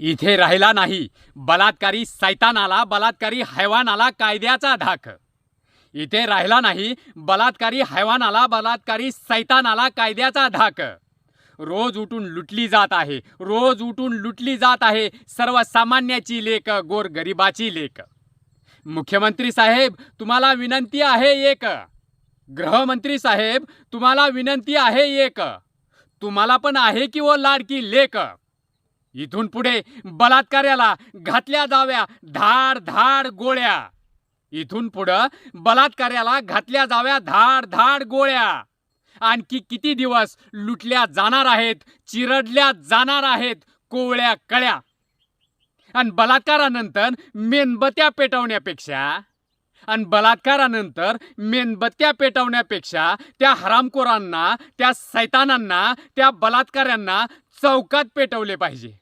इथे राहिला नाही. बलात्कारी सैतानाला बलात्कारी हैवानाला कायद्याचा धाक. इथे राहिला नाही बलात्कारी हैवानाला बलात्कारी सैतानाला कायद्याचा धाक. रोज उठून लुटली जात आहे रोज उठून लुटली जात आहे सर्वसामान्याची लेख गोरगरिबाची लेख मुख्यमंत्री साहेब तुम्हाला विनंती आहे एक. गृहमंत्री साहेब तुम्हाला विनंती आहे एक. तुम्हाला पण आहे की वो लाडकी लेख इथून पुढे बलात्कार्याला घातल्या जाव्या धाड धाड गोळ्या. इथून पुढं बलात्कार्याला घातल्या जाव्या धाड धाड गोळ्या. आणखी किती दिवस लुटल्या जाणार आहेत चिरडल्या जाणार आहेत कोवळ्या कळ्या. आणि बलात्कारानंतर मेणबत्त्या पेटवण्यापेक्षा आणि बलात्कारानंतर मेणबत्त्या पेटवण्यापेक्षा त्या हरामखोरांना त्या सैतानांना त्या बलात्काऱ्यांना चौकात पेटवले पाहिजे.